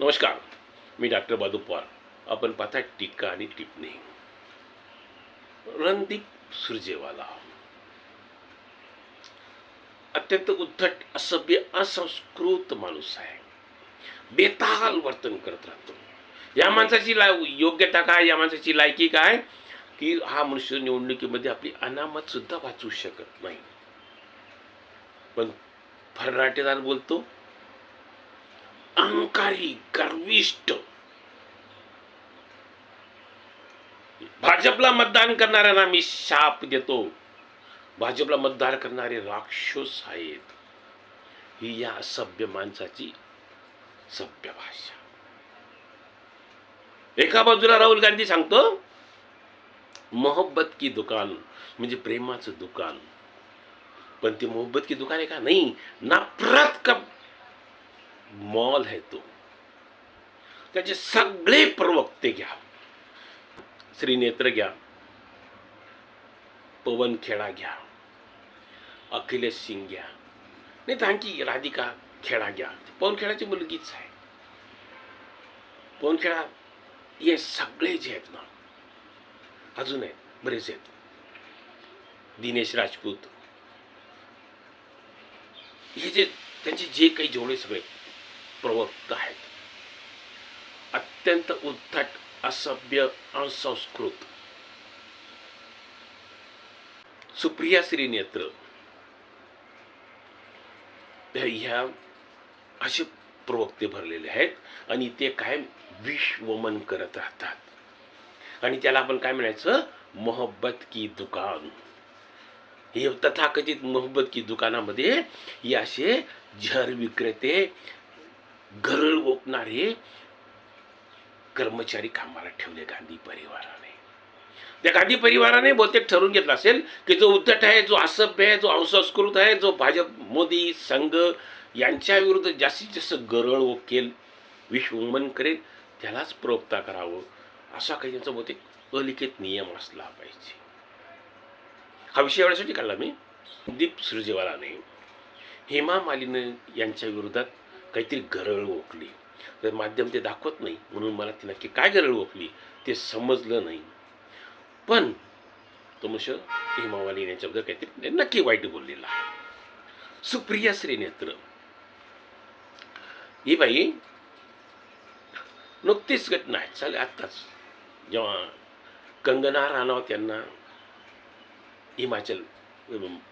नमस्कार मी डॉक्टर बादू पवार. आपण पाहता टीका आणि टिपणी रणदीप सुरजेवाला. अत्यंत उद्धट असभ्य असंस्कृत माणूस आहे. बेताल वर्तन करत राहतो. या माणसाची ला योग्यता काय? या माणसाची लायकी काय? की हा मनुष्य निवडणुकीमध्ये आपली अनामत सुद्धा वाचू शकत नाही. पण फरराटेदार बोलतो अहंकारी गर्विष्ट. भाजपला मतदान करणाऱ्यांना मी शाप देतो. भाजपला मतदान करणारे राक्षस आहेत. ही या सभ्य माणसाची सभ्य भाषा. एका बाजूला राहुल गांधी सांगतो मोहब्बत की दुकान म्हणजे प्रेमाचं दुकान. पण ते मोहब्बत की दुकान आहे का? नाही. नफरत का मॉल आहे तो. त्याचे सगळे प्रवक्ते घ्या. श्रीनेत्र घ्या. पवन खेळा घ्या. अखिलेश सिंग घ्या. नाही तर आणखी राधिका खेळा घ्या. पवन खेळाची मुलगीच आहे. पवन खेळा हे सगळे जे आहेत ना अजून आहेत बरेच आहेत. दिनेश राजपूत. हे जे त्यांचे जे काही जेवढे सगळे प्रवक्ता आहेत. अत्यंत उद्धट असभ्य असंस्कृत. सुप्रिया श्रीनेत्र. ह्या असे प्रवक्ते भरलेले आहेत आणि ते कायम विश्वमन करत राहतात. आणि त्याला आपण काय म्हणायचं? मोहब्बत की दुकान. हे तथाकथित मोहब्बत की दुकानामध्ये हे असे झर विक्रेते गरळ ओकणारे कर्मचारी कामाला ठेवले गांधी परिवाराने. त्या गांधी परिवाराने बहुतेक ठरवून घेतलं असेल की जो उद्धट आहे जो असभ्य आहे जो अंसंस्कृत आहे जो भाजप मोदी संघ यांच्या विरुद्ध जास्तीत जास्त गरळ ओकेल विश्वमन करेल त्यालाच प्रवक्ता करावं असा काही त्यांचा बहुतेक अलिखित नियम असला पाहिजे. हा विषय एवढ्यासाठी काढला मी. दीप सुरजेवालाने हेमा मालिनी यांच्या विरोधात काहीतरी गरळ ओकली. तर माध्यम ते दाखवत नाही म्हणून मला ती नक्की काय गरळ ओकली ते समजलं नाही. पण तो हिमावाली हेमा यांच्याबद्दल काहीतरी नक्की वाईट बोललेला आहे. सुप्रिया श्रीनेत्र. ही बाई नुकतीच घटना आहे चालेल आत्ताच. जेव्हा कंगना राणावत यांना हिमाचल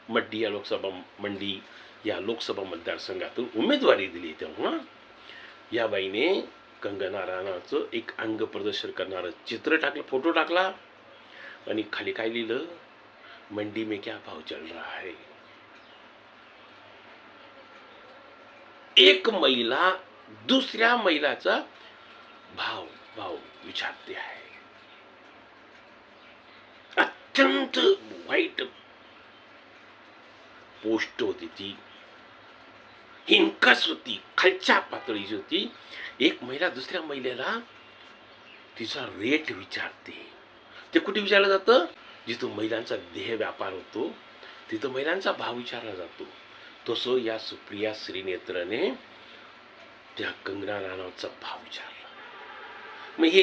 मड्डी या लोकसभा मंडी या लोकसभा मतदारसंघातून उमेदवारी दिली तेव्हा या बाईने कंगना राणाचं एक अंग प्रदर्शन करणारं चित्र टाकलं फोटो टाकला आणि खाली काय लिहिलं? मंडी में क्या भाव चल रहा है? एक महिला दुसऱ्या महिलाचा भाव भाव विचारते आहे. अत्यंत वाईट पोस्ट होती ती. हिंकस होती खालच्या पातळीची होती एक महिला दुसऱ्या महिलेला तिचा रेट विचारते. ते कुठे विचारलं जातं? जिथं महिलांचा देह व्यापार होतो तिथं महिलांचा भाव विचारला जातो. तसं या सुप्रिया श्रीनेत्रने त्या कंगना राणावचा भाव विचारला. मग हे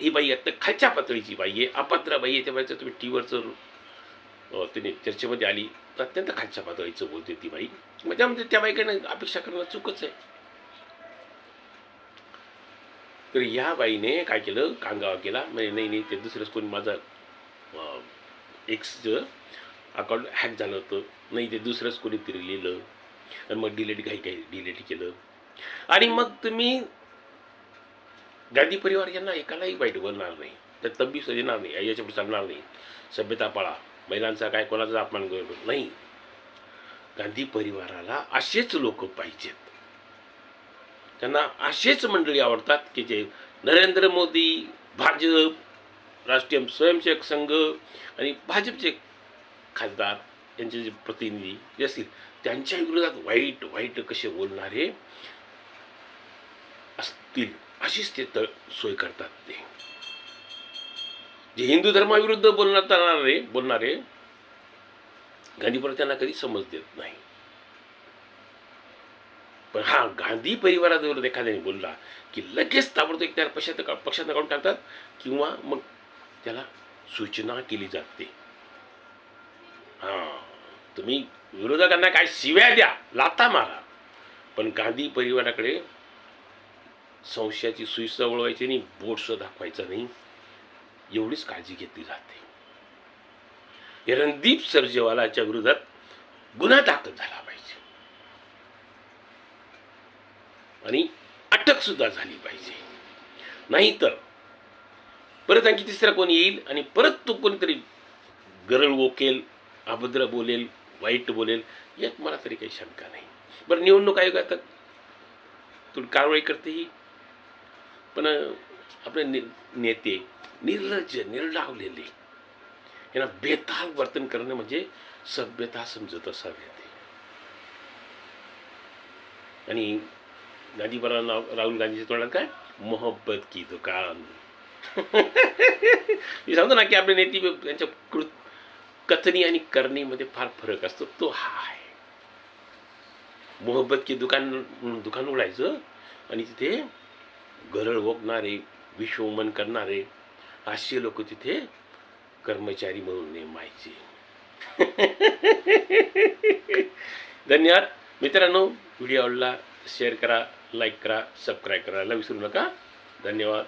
ही बाई आता खालच्या पातळीची बाई आहे अपात्र बाई आहे त्या तुम्ही टीव्हीवरचं तिने चर्चेमध्ये आली. तर अत्यंत खालच्या पातळीचं बोलते ती बाई. मग त्यामध्ये त्या बाईकडनं अपेक्षा करणं चुकच आहे. तर या बाईने काय केलं? कांगावा केला. म्हणजे नाही नाही ते दुसरंच कोणी माझा एक्सचं अकाउंट हॅक झालं होतं. नाही ते दुसरंच कोणीतरी लिहिलं. आणि मग डिलीट काही काही डिलीट केलं. आणि मग तुम्ही गांधी परिवार यांना एकालाही वाईट बोलणार नाही. त्या तब्बी सजणार नाही. याच्यापुढे चालणार नाही. सभ्यता पाळा. महिलांचा काय कोणाचा अपमान करू नाही. गांधी परिवाराला असेच लोक पाहिजेत. त्यांना असेच मंडळी आवडतात की जे नरेंद्र मोदी भाजप राष्ट्रीय स्वयंसेवक संघ आणि भाजपचे खासदार यांचे जे प्रतिनिधी जे असतील त्यांच्या विरोधात वाईट वाईट कसे बोलणारे असतील अशीच ते तळ सोय करतात ते. जे हिंदू धर्माविरुद्ध बोलणारे बोलणारे गांधी त्यांना कधी समज देत नाही. पण हा गांधी परिवाराजवळ एखाद्याने बोलला की लगेच ताबडतोब त्या पक्षात पक्षात काढून टाकतात किंवा मग त्याला सूचना केली जाते. हां तुम्ही विरोधकांना काय शिव्या द्या लाता मारा. पण गांधी परिवाराकडे संशयाची सुई वळवायची नाही बोटसुद्धा दाखवायचं नाही. एवढीच काळजी घेतली जाते. रणदीप सरजेवालाच्या विरोधात गुन्हा दाखल झाला पाहिजे. आणि अटक सुद्धा झाली पाहिजे. नाही तर परत आणखी तिसरा कोणी येईल आणि परत तो कोणीतरी गरळ ओकेल अभद्र बोलेल वाईट बोलेल यात मला तरी काही शंका नाही. बरं निवडणूक आयोग आता कारवाई करते ही. पण आपले ने नेते निर्लज निर्डावलेले. यांना बेताल वर्तन करणं म्हणजे सभ्यता समजत असावी ते. आणि गांधीबाला नाव राहुल गांधीच्या तोंडात काय? मोहब्बत की दुकान मी सांगतो ना की आपले नेते त्यांच्या कृत कथनी आणि करणीमध्ये फार फरक असतो. तो हा आहे. मोहब्बत की दुकान म्हणून दुकान उघडायचं आणि तिथे गरळ ओकणारे विश्वमन करणारे असे लोक तिथे कर्मचारी म्हणून नेमायचे. धन्यवाद. मित्रांनो व्हिडिओ आवडला शेअर करा लाईक करा सबस्क्राईब करायला विसरू नका. धन्यवाद.